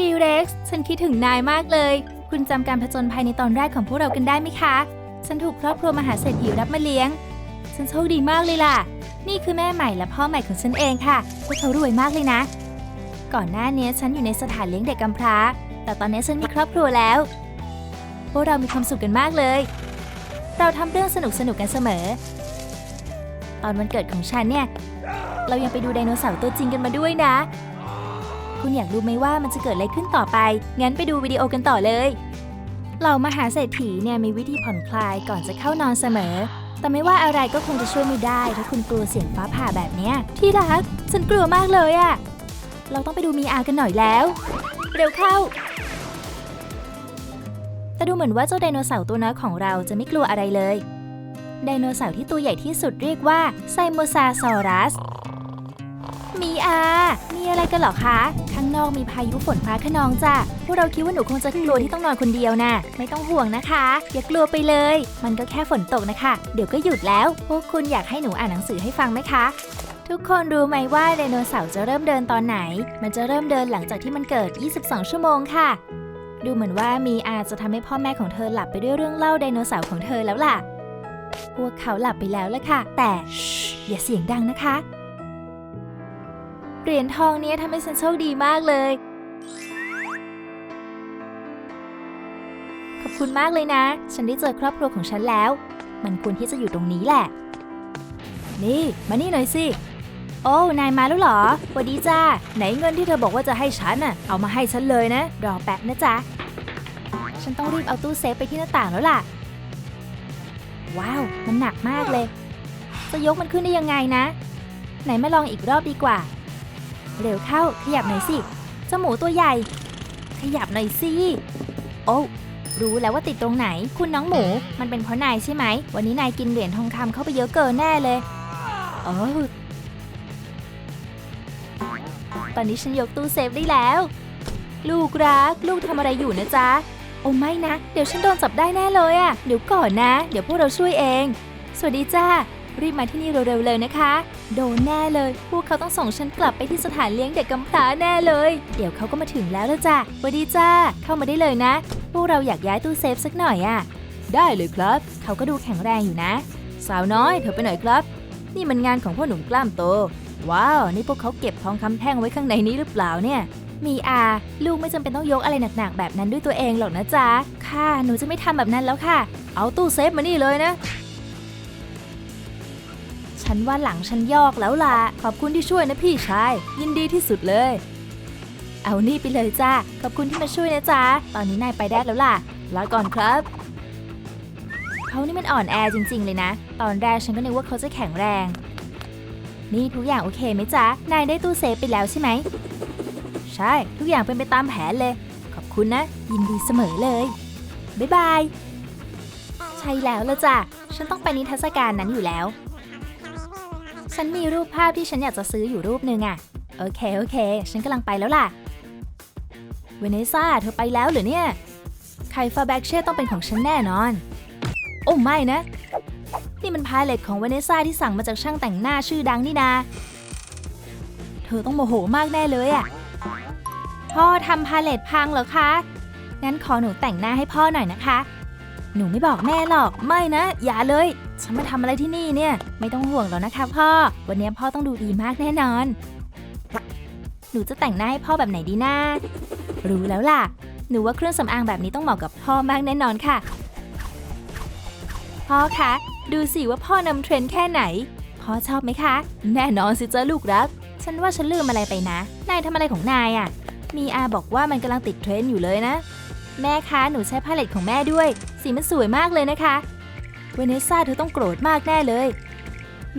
ทีเร็กซ์ฉันคิดถึงนายมากเลย คุณจำการผจญภัยในตอนแรกของพวกเรากันได้ไหมคะ ฉันถูกครอบครัวมหาเศรษฐีรับมาเลี้ยง ฉันโชคดีมากเลยล่ะ นี่คือแม่ใหม่และพ่อใหม่ของฉันเองค่ะ พวกเขารวยมากเลยนะ ก่อนหน้านี้ฉันอยู่ในสถานเลี้ยงเด็กกำพร้า แต่ตอนนี้ฉันมีครอบครัวแล้ว พวกเรามีความสุขกันมากเลย เราทำเรื่องสนุกสนุกกันเสมอ ตอนวันเกิดของฉันเนี่ย เรายังไปดูไดโนเสาร์ตัวจริงกันมาด้วยนะ คุณอยากรู้ไหมว่ามันจะเกิดอะไรขึ้นต่อไป งั้นไปดูวิดีโอกันต่อเลยเหล่ามหาเศรษฐีเนี่ยมีวิธีผ่อนคลายก่อนจะเข้านอนเสมอ แต่ไม่ว่าอะไรก็คงจะช่วยไม่ได้ ถ้าคุณกลัวเสียงฟ้าผ่าแบบเนี้ย ที่รัก ฉันกลัวมากเลยอะเราต้องไปดูมีอากันหน่อยแล้ว เร็วเข้า แต่ดูเหมือนว่าเจ้าไดโนเสาร์ตัวน้อยของเราจะไม่กลัวอะไรเลย ไดโนเสาร์ที่ตัวใหญ่ที่สุดเรียกว่าไซโมซาซอรัส มีอา มีอะไรกันเหรอคะ ข้างนอกมีพายุฝนฟ้าขนองจ้ะ พวกเราคิดว่าหนูคงจะกลัวที่ต้องนอนคนเดียวน่ะ ไม่ต้องห่วงนะคะ อย่ากลัวไปเลย มันก็แค่ฝนตกนะคะ เดี๋ยวก็หยุดแล้ว พวกคุณอยากให้หนูอ่านหนังสือให้ฟังไหมคะ ทุกคนรู้ไหมว่าไดโนเสาร์จะเริ่มเดินตอนไหน มันจะเริ่มเดินหลังจากที่มันเกิด 22 ชั่วโมงค่ะ ดูเหมือนว่ามีอาจะทำให้พ่อแม่ของเธอหลับไปด้วยเรื่องเล่าไดโนเสาร์ของเธอแล้วล่ะ พวกเขาหลับไปแล้วละค่ะ แต่อย่าเสียงดังนะคะ เหรียญทองเนี้ยทำให้ฉันโชคดีมากเลย ขอบคุณมากเลยนะ ฉันได้เจอครอบครัวของฉันแล้ว มันควรที่จะอยู่ตรงนี้แหละ นี่มานี่หน่อยสิ โอ้นายมาแล้วเหรอสวัสดีจ้า ไหนเงินที่เธอบอกว่าจะให้ฉันน่ะ เอามาให้ฉันเลยนะ รอแป๊บนะจ๊ะ ฉันต้องรีบเอาตู้เซฟไปที่หน้าต่างแล้วล่ะ ว้าว มันหนักมากเลย จะยกมันขึ้นได้ยังไงนะ ไหนมาลองอีกรอบดีกว่า เร็วเข้าขยับหน่อยสิเจ้าหมูตัวใหญ่ ขยับหน่อยสิโอ้รู้แล้วว่าติดตรงไหน คุณน้องหมู มันเป็นเพราะนายใช่ไหม วันนี้นายกินเหรียญทองคำเข้าไปเยอะเกินแน่เลยโอ้ตอนนี้ฉันยกตู้เซฟได้แล้ว ลูกรัก ลูกทำอะไรอยู่นะจ๊ะ โอ้ไม่นะ เดี๋ยวฉันโดนจับได้แน่เลยอะเดี๋ยวก่อนนะ เดี๋ยวพวกเราช่วยเอง สวัสดีจ้า รีบมาที่นี่เร็วๆเลยนะคะ โดนแน่เลย พวกเขาต้องส่งฉันกลับไปที่สถานเลี้ยงเด็กกำพร้าแน่เลย เดี๋ยวเขาก็มาถึงแล้วละจ้ะวัสดีจ้า เข้ามาได้เลยนะ พวกเราอยากย้ายตู้เซฟสักหน่อยอะได้เลยครับ เขาก็ดูแข็งแรงอยู่นะ สาวน้อยเธอไปไหนครับ นี่มันงานของพ่อหนุ่มกล้ามโต ว้าว นี่พวกเขาเก็บทองคำแท่งไว้ข้างในนี้หรือเปล่าเนี่ย มีอาลูกไม่จำเป็นต้องยกอะไรหนักๆแบบนั้นด้วยตัวเองหรอกนะจ๊ะ ค่ะ หนูจะไม่ทำแบบนั้นแล้วค่ะ เอาตู้เซฟมานี่เลยนะ ฉันว่าหลังฉันยอกแล้วล่ะ ขอบคุณที่ช่วยนะพี่ชาย ยินดีที่สุดเลย เอานี่ไปเลยจ้า ขอบคุณที่มาช่วยนะจ๊ะ ตอนนี้นายไปได้แล้วล่ะ ลาก่อนครับ เขานี่มันอ่อนแอจริง ๆ เลยนะ ตอนแรกฉันก็นึกว่าเขาจะแข็งแรง นี่ทุกอย่างโอเคไหมจ๊ะ นายได้ตู้เซฟไปแล้วใช่ไหม ใช่ ทุกอย่างเป็นไปตามแผนเลย ขอบคุณนะ ยินดีเสมอเลย บ๊ายบาย ใช่แล้วละจ้ะ ฉันต้องไปนิทรรศการนั้นอยู่แล้ว ฉันมีรูปภาพที่ฉันอยากจะซื้ออยู่รูปหนึ่งอะโอเค โอเค ฉันกำลังไปแล้วล่ะ เวเนซ่า เธอไปแล้วหรือเนี่ย ไคฟาแบ็กเช่ต้องเป็นของฉันแน่นอน โอ้ไม่นะ นี่มันพาเลตของเวเนซ่าที่สั่งมาจากช่างแต่งหน้าชื่อดังนี่นา เธอต้องโมโหมากแน่เลยอะพ่อทำพาเลตพังเหรอคะ งั้นขอหนูแต่งหน้าให้พ่อหน่อยนะคะ หนูไม่บอกแม่หรอก ไม่นะ อย่าเลย ฉันมาทำอะไรที่นี่เนี่ย ไม่ต้องห่วงหรอกนะคะพ่อ วันนี้พ่อต้องดูดีมากแน่นอน หนูจะแต่งหน้าให้พ่อแบบไหนดีนะรู้แล้วล่ะ หนูว่าเครื่องสำอางแบบนี้ต้องเหมาะกับพ่อมากแน่นอนค่ะ พ่อคะ ดูสิว่าพ่อนำเทรนด์แค่ไหน พ่อชอบไหมคะ แน่นอนสิเจ้าลูกรัก ฉันว่าฉันลืมอะไรไปนะ นายทำอะไรของนายอะ่ะ มีอาบอกว่ามันกำลังติดเทรนด์อยู่เลยนะ แม่คะ หนูใช้พาเลตของแม่ด้วย สีมันสวยมากเลยนะคะ เวเนซ่าเธอต้องโกรธมากแน่เลย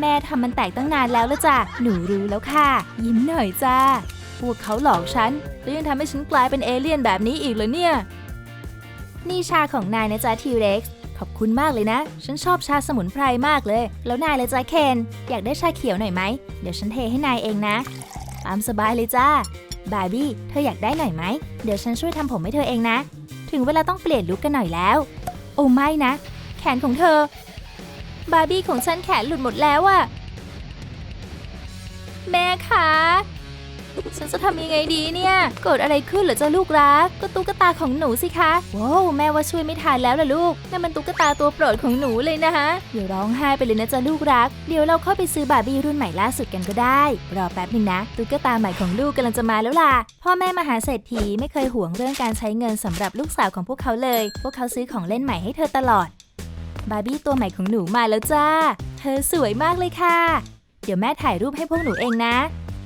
แม่ทำมันแตกตั้งนานแล้วละจ้ะ หนูรู้แล้วค่ะ ยิ้มหน่อยจ้า พวกเขาหลอกฉัน แล้วยังทำให้ฉันกลายเป็นเอเลี่ยนแบบนี้อีกเหรอเนี่ย นี่ชาของนายนะจ๊ะทีเร็กซ์ขอบคุณมากเลยนะ ฉันชอบชาสมุนไพรมากเลย แล้วนายเลยจ้ะเคน อยากได้ชาเขียวหน่อยไหม เดี๋ยวฉันเทให้นายเองนะ ตามสบายเลยจ้า บาร์บี้ เธออยากได้หน่อยไหม เดี๋ยวฉันช่วยทำผมให้เธอเองนะ ถึงเวลาต้องเปลี่ยนลุคกันหน่อยแล้ว โอ้ไม่นะ แขนของเธอ บาร์บี้ของฉันแขนหลุดหมดแล้วอะแม่คะ ฉันจะทำยังไงดีเนี่ยเกิดอะไรขึ้นเหรอจ้าลูกรัก ก็ตุ๊กตาของหนูสิคะว้าวแม่ว่าช่วยไม่ทันแล้วล่ะลูกนั่นมันตุ๊กตาตัวโปรดของหนูเลยนะฮะอย่าร้องไห้ไปเลยนะเจ้าลูกรัก เดี๋ยวเราเข้าไปซื้อบาร์บี้รุ่นใหม่ล่าสุดกันก็ได้ รอแป๊บหนึ่งนะ ตุ๊กตาใหม่ของลูกกำลังจะมาแล้วล่ะ พ่อแม่มหาเศรษฐีไม่เคยห่วงเรื่องการใช้เงินสำหรับลูกสาวของพวกเขาเลย พวกเขาซื้อของเล่นใหม่ให้เธอตลอด บาร์บี้ตัวใหม่ของหนูมาแล้วจ้า เธอสวยมากเลยค่ะ เดี๋ยวแม่ถ่ายรูปให้พวกหนูเองนะ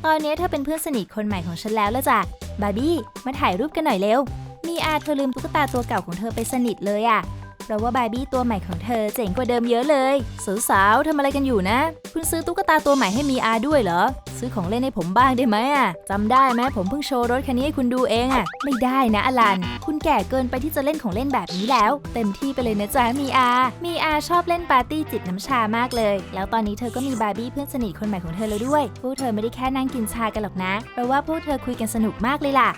ตอนนี้เธอเป็นเพื่อนสนิทคนใหม่ของฉันแล้วละจ้ะ บาร์บี้ มาถ่ายรูปกันหน่อยเร็ว มีอาเธอลืมตุ๊กตาตัวเก่าของเธอไปสนิทเลยอะ เพราะว่าบาร์บี้ตัวใหม่ของเธอเจ๋งกว่าเดิมเยอะเลยสาวๆทำอะไรกันอยู่นะคุณซื้อตุ๊กตาตัวใหม่ให้มีอาด้วยเหรอ ซื้อของเล่นให้ผมบ้างได้ไหมอะจำได้ไหมผมเพิ่งโชว์รถคันนี้ให้คุณดูเองอะ ไม่ได้นะอลัน คุณแก่เกินไปที่จะเล่นของเล่นแบบนี้แล้ว เต็มที่ไปเลยนะจ๊ะมีอา มีอาชอบเล่นปาร์ตี้จิบน้ำชามากเลย แล้วตอนนี้เธอก็มีบาร์บี้เพื่อนสนิทคนใหม่ของเธอแล้วด้วย พวกเธอไม่ได้แค่นั่งกินชากันหรอกนะ เพราะว่าพวกเธอคุยกันสนุกมากเลยล่ะ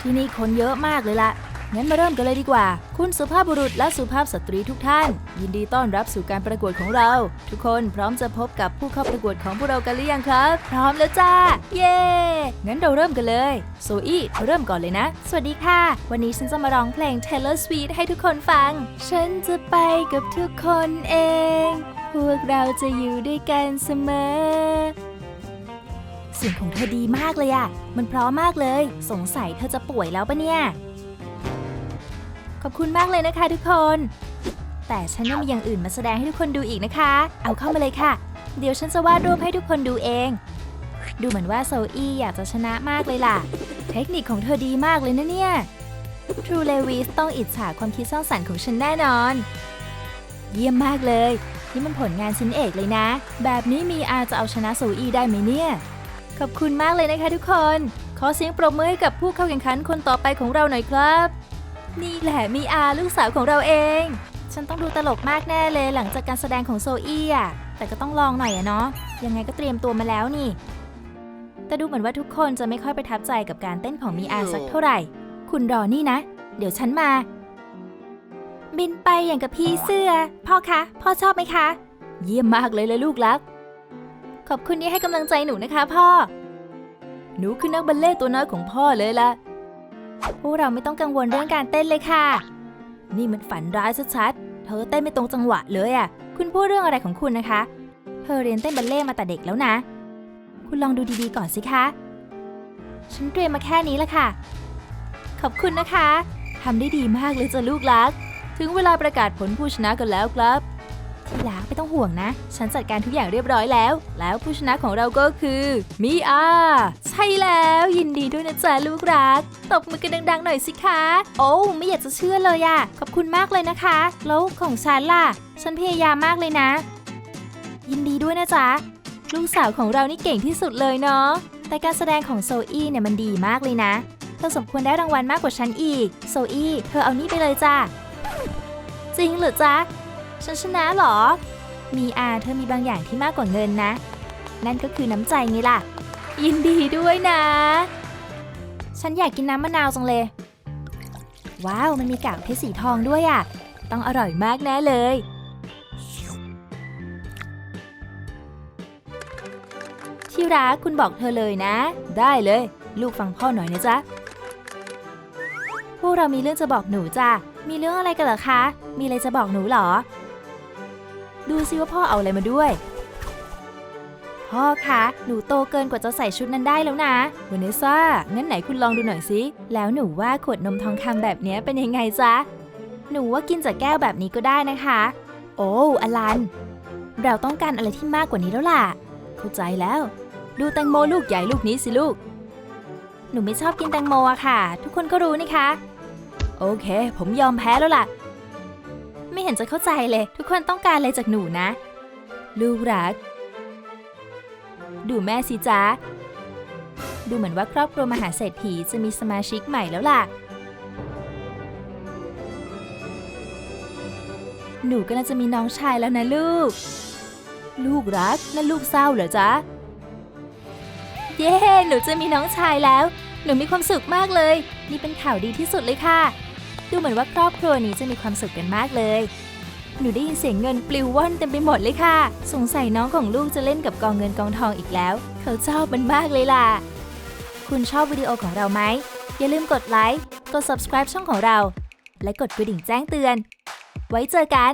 ที่นี่คนเยอะมากเลยล่ะ งั้นมาเริ่มกันเลยดีกว่า คุณสุภาพบุรุษและสุภาพสตรีทุกท่าน ยินดีต้อนรับสู่การประกวดของเรา ทุกคนพร้อมจะพบกับผู้เข้าประกวดของพวกเรากันหรือยังครับ พร้อมแล้วจ้า เย้งั้นเราเริ่มกันเลย โซอี้เธอเริ่มก่อนเลยนะ สวัสดีค่ะ วันนี้ฉันจะมาร้องเพลง Taylor Swift ให้ทุกคนฟัง ฉันจะไปกับทุกคนเอง พวกเราจะอยู่ด้วยกันเสมอเสียงของเธอดีมากเลยอะมันเพราะมากเลย สงสัยเธอจะป่วยแล้วปะเนี่ย อบคุณมากเลยนะคะทุกคน แต่ฉันยังมีอย่างอื่นมาแสดงให้ทุกคนดูอีกนะคะ เอาเข้ามาเลยค่ะ เดี๋ยวฉันจะวาดรูปให้ทุกคนดูเอง ดูเหมือนว่าโซอี้อยากจะชนะมากเลยล่ะ เทคนิคของเธอดีมากเลยนะเนี่ย True Lewis ต้องอิจฉาความคิดสร้างสรรค์ของฉันแน่นอน เยี่ยมมากเลย นี่มันผลงานชิ้นเอกเลยนะ แบบนี้มีอาจะเอาชนะโซอี้ได้ไหมเนี่ย ขอบคุณมากเลยนะคะทุกคน ขอเสียงปรบมือให้กับผู้เข้าแข่งขันคนต่อไปของเราหน่อยครับ นี่แหละมีอาลูกสาวของเราเอง ฉันต้องดูตลกมากแน่เลยหลังจากการแสดงของโซอี้อะ แต่ก็ต้องลองหน่อยอะเนาะ ยังไงก็เตรียมตัวมาแล้วนี่ แต่ดูเหมือนว่าทุกคนจะไม่ค่อยประทับใจกับการเต้นของมีอาสักเท่าไหร่ คุณรอนี่นะ เดี๋ยวฉันมา บินไปอย่างกับพี่เสื้อ พ่อคะ พ่อชอบไหมคะ เยี่ยมมากเลยเลยลูกรัก ขอบคุณที่ให้กำลังใจหนูนะคะ พ่อ หนูคือนักบัลเล่ต์ตัวน้อยของพ่อเลยล่ะ พวกเราไม่ต้องกังวลเรื่องการเต้นเลยค่ะ นี่มันฝันร้ายชัดๆ เธอเต้นไม่ตรงจังหวะเลยอะ คุณพูดเรื่องอะไรของคุณนะคะ เธอเรียนเต้นบัลเล่ต์มาแต่เด็กแล้วนะ คุณลองดูดีๆก่อนสิคะ ฉันเตรียมมาแค่นี้ละค่ะ ขอบคุณนะคะ ทำได้ดีมากเลยจ้ะลูกรัก ถึงเวลาประกาศผลผู้ชนะกันแล้วครับ ที่รักไม่ต้องห่วงนะ ฉันจัดการทุกอย่างเรียบร้อยแล้ว แล้วผู้ชนะของเราก็คือมิอาใช่แล้วยินดีด้วยนะจ๊ะลูกรัก ตบมือกันดังๆหน่อยสิคะ โอ้ไม่อยากจะเชื่อเลยอะขอบคุณมากเลยนะคะ แล้วของฉันล่ะ ฉันพยายามมากเลยนะ ยินดีด้วยนะจ๊ะลูกสาวของเรานี่เก่งที่สุดเลยเนาะแต่การแสดงของโซอี้เนี่ยมันดีมากเลยนะเธอสมควรได้รางวัลมากกว่าฉันอีก โซอี้เธอเอานี่ไปเลยจ้ะจริงเหรอจ๊ะ ฉันชนะเหรอ มีอาเธอมีบางอย่างที่มากกว่าเงินนะ นั่นก็คือน้ำใจไงล่ะ ยินดีด้วยนะ ฉันอยากกินน้ำมะนาวจังเลย ว้าว มันมีกากเพชรสีทองด้วยอะ ต้องอร่อยมากแน่เลย ที่รักคุณบอกเธอเลยนะ ได้เลย ลูกฟังพ่อหน่อยนะจ๊ะพวกเรามีเรื่องจะบอกหนูจ้ะ มีเรื่องอะไรกันเหรอคะ มีอะไรจะบอกหนูหรอ ดูซิว่าพ่อเอาอะไรมาด้วย พ่อคะ หนูโตเกินกว่าจะใส่ชุดนั้นได้แล้วนะวาเนซ่างั้นไหนคุณลองดูหน่อยสิ แล้วหนูว่าขวดนมทองคำแบบนี้เป็นยังไงจ๊ะ หนูว่ากินจากแก้วแบบนี้ก็ได้นะคะ โอ้อลัน เราต้องการอะไรที่มากกว่านี้แล้วล่ะ เข้าใจแล้ว ดูแตงโมลูกใหญ่ลูกนี้สิลูก หนูไม่ชอบกินแตงโมอะค่ะ ทุกคนก็รู้นี่คะ โอเค ผมยอมแพ้แล้วล่ะ ไม่เห็นจะเข้าใจเลย ทุกคนต้องการอะไรจากหนูนะ ลูกรัก ดูแม่สิจ๊ะ ดูเหมือนว่าครอบครัวมหาเศรษฐีจะมีสมาชิกใหม่แล้วล่ะ หนูก็น่าจะมีน้องชายแล้วนะลูก ลูกรักนั่นลูกเศร้าเหรอจ๊ะ เย้ หนูจะมีน้องชายแล้ว หนูมีความสุขมากเลย นี่เป็นข่าวดีที่สุดเลยค่ะ ดูเหมือนว่าครอบครัวนี้จะมีความสุขกันมากเลย หนูได้ยินเสียงเงินปลิวว่อนเต็มไปหมดเลยค่ะ สงสัยน้องของลูกจะเล่นกับกองเงินกองทองอีกแล้ว เขาชอบมันมากเลยล่ะ คุณชอบวิดีโอของเราไหม อย่าลืมกดไลค์ กด subscribe ช่องของเรา และกดกระดิ่งแจ้งเตือน ไว้เจอกัน